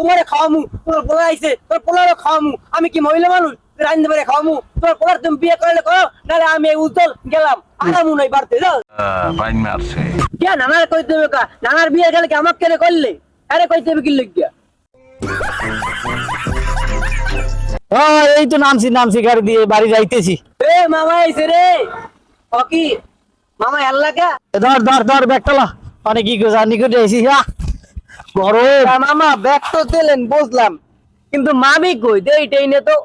তোমারে খাওয়ামু তোমার পোলা আইছে তোর পোলারও খাওয়ামু। আমি কি মহিলা মানুষ? রান্ধতে পারে খাওয়ামু। তোর পোলার তুমি বিয়ে করলে করো নাহলে আমি এই উজ্জ্বল গেলাম। আরামু নাই বাড়তে যাও মারছে। কে নানার কইতে হবে কা? নানার বিয়ে গেলে কি আমাকে কেন করলে? আরে কইতে হবে কি লিখিয়া ও এই তো নামছি নামছি গাড়ি দিয়ে বাড়ি যাইতেছি। এ মামা আইছে রে। অকি মামা এল্লাকা ধর ধর ধর ব্যাগটালা অনেক কি জার্নি করে আইছি আহ গরম। মামা ব্যাগ তো বুঝলাম। কিন্তু মামি কই? এইটাই নে তো।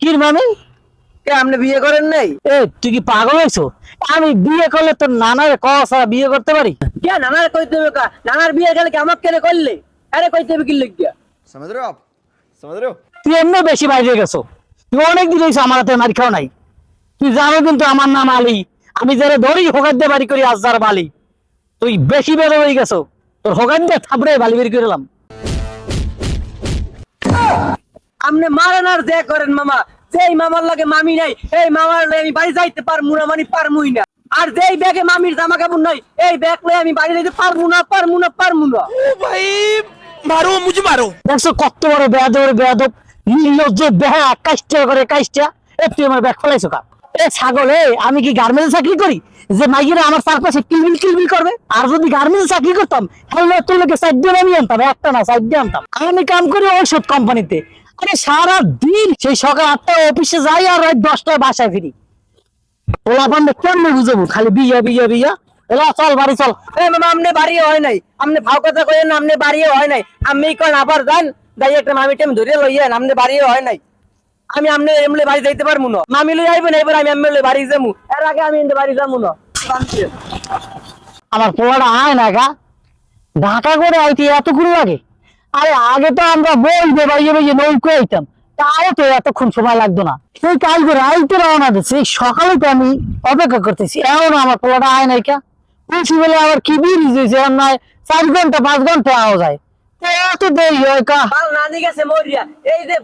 কির মামি? কে আপনি বিয়ে করেন নাই? এ তুই কি পাগল হয়েছো আমি বিয়ে করলে তোর নানার কসা বিয়ে করতে পারি? কে নানার কইতে হবে কা? নানার বিয়ে গেলে কি আমাকে কেন করলে? আরে কইতে হবে কি লইগা? সমঝ রে তুই এমনি বেশি বাইরে গেছো। তুই অনেক দিন হইছো আমার হাতে মারি খাও নাই। তুই জানো কিন্তু আমার নাম আলী। আমি যারা ধরি হোকার দিয়ে বাড়ি করি আজ যার বালি। তুই বেশি বেড়ে হয়ে গেছো। তোর হোকার দিয়ে থাপড়ে বালি বের করে এলাম। আপনি মারেন আর দে করেন মামা যেই মামার লাগে মামি নাই এই মামার লগে আমি বাড়ি যাইতে পারমু না মানে পারমুই না। আর যেই ব্যাগে মামির জামা কাপড় নাই এই ব্যাগ লয়ে আমি বাড়ি যাইতে পারমু না পারমু না পারমু না। দেখছ কত বড় বেয়াদব বেয়াদব নির্লজ্জ বেহা কাজটা করে কাজটা এ তুই আমার ব্যাগ ফেলাইছো কা এ ছাগল, এ, আমি কি গার্মেন্টস চাকরি করি? যে মাইয়েরা আমার চারপাশে কিলবিল কিলবিল করবে, আর যদি গার্মেন্টস চাকরি করতাম, তাহলে তোর লোকে সাইড দিয়ে আমি আনতাম, একটা না সাইড দিয়ে আনতাম। আমি কাম করি ঔষধ কোম্পানিতে। আরে সারা দিন সেই সকাল আটটায় অফিসে যাই আর রাত দশটায় বাসায় ফিরি। ওলা বান্ধব কেমন বুঝব? খালি বিয়া বিয়া বিয়া। এলা চল, বাড়ি, চল। আমনে বাড়ি হয় নাই। আমনে ভাও কথা কইেন আমনে বাড়ি হয় নাই। আমি কন, আবার যান। যাই, একটা মামি টাইম ধরে লইয়েন, আমনে বাড়ি হয় নাই। আমি আমনে এমলে বাড়ি যাইতে পারমু না। মামি লই আইবেন এবার আমি এমলে বাড়ি যামু। এর আগে আমি এমলে বাড়ি যামু না। আমার পোলাটা আয় না গা। ঢাকা করে আইতে এতক্ষণ লাগে? আরে আগে তো আমরা বলবে বাইয়ে বাইয়ে নৌকো আইতাম। তাও তো এতক্ষণ সময় লাগতো না। সেই কাজ করে আইতে রওনা দিচ্ছে এই সকালে তো আমি অপেক্ষা করতেছি। এমন আমার পোলাটা আয় নাই কা। পৌঁছি বলে আবার কি বিরিজ হয়েছে আর নয় চার ঘণ্টা পাঁচ ঘণ্টা আওয়া যায়। দেরি হয় কা? নানি গেছে মরিয়া। এই যে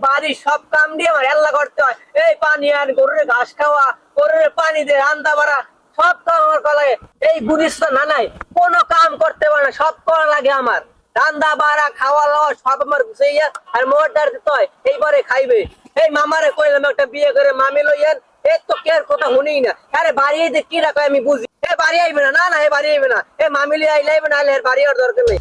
সব কাম দিয়ে আমার হেল্লা করতে হয়। এই পানি আন, গরুরে ঘাস খাওয়া পানি দে রান্না বাড়া, সব কাম আমার করা লাগে। এই বুড়িস তো কাম করতে পারে না, সব লাগে আমার। রান্না বাড়া, খাওয়া লওয়া, সব আমার আর দিতে হয়, এইবারে খাইবে। এই মামারে কইলাম, একটা বিয়ে করে মামি লইয়েন। এই তো কে কথা শুনি না। আরে বাড়ি যে কি রাখো আমি বুঝি। এ বাড়ি আইবে না না না, এ বাড়ি আইবে না। এ মামিলি আইলে আইবে, না আইলে এর বাড়ি আর দরকার নেই।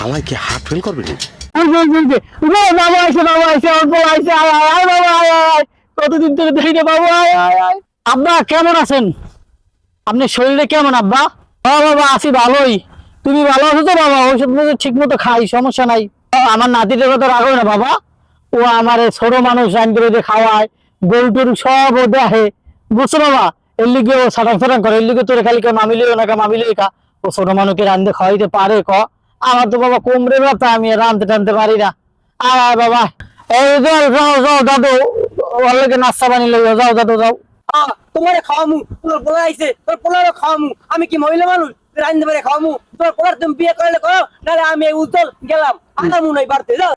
হালাই কি হার্ট ফেল করবে নাকি? বলবে বলবে "উমা, বাবা বাবা বাবা। কতদিন থেকে দেখি না বাবু আয় আয় আয়। আব্বা কেমন আছেন? আপনি শরীরে কেমন আব্বা? ও বাবা আছি ভালোই। তুমি ভালো আছো তো বাবা? ওষুধ ঠিক মতো খাই সমস্যা নাই। আমার নাতিদের কথা রাখো না বাবা? ও আমার ছোট মানুষ রান করে খাওয়ায় গরু টরু সব ও দেখে। বুঝছ বাবা? এর লিগে ও সাটাং সাটাং করে এর লিগে তোর খালি কে মামিলিও না কা মামিলিও কা। ও ছোট মানুষকে রান্ধতে খাওয়াইতে পারে ক। আমার তো বাবা কোমরে ব্যথা আমি রানতে টানতে পারি না। আয় বাবা, এই যাও যাও যাও দাদু। ওর লোকে নাস্তা বানিয়ে লইয়া যাও দাদু, যাও। তোমার খাওয়ামু তোর পোলা আইছে, তোর পোলারও খাওয়ামু। আমি কি মহিলা মানুষ? রান্ধতে পারে খাওয়ামু। তোর পোলার তুমি বিয়ে করলে করো, নাহলে আমি উজ্জ্বল গেলাম। আনামু নাই বাড়তে, যাও।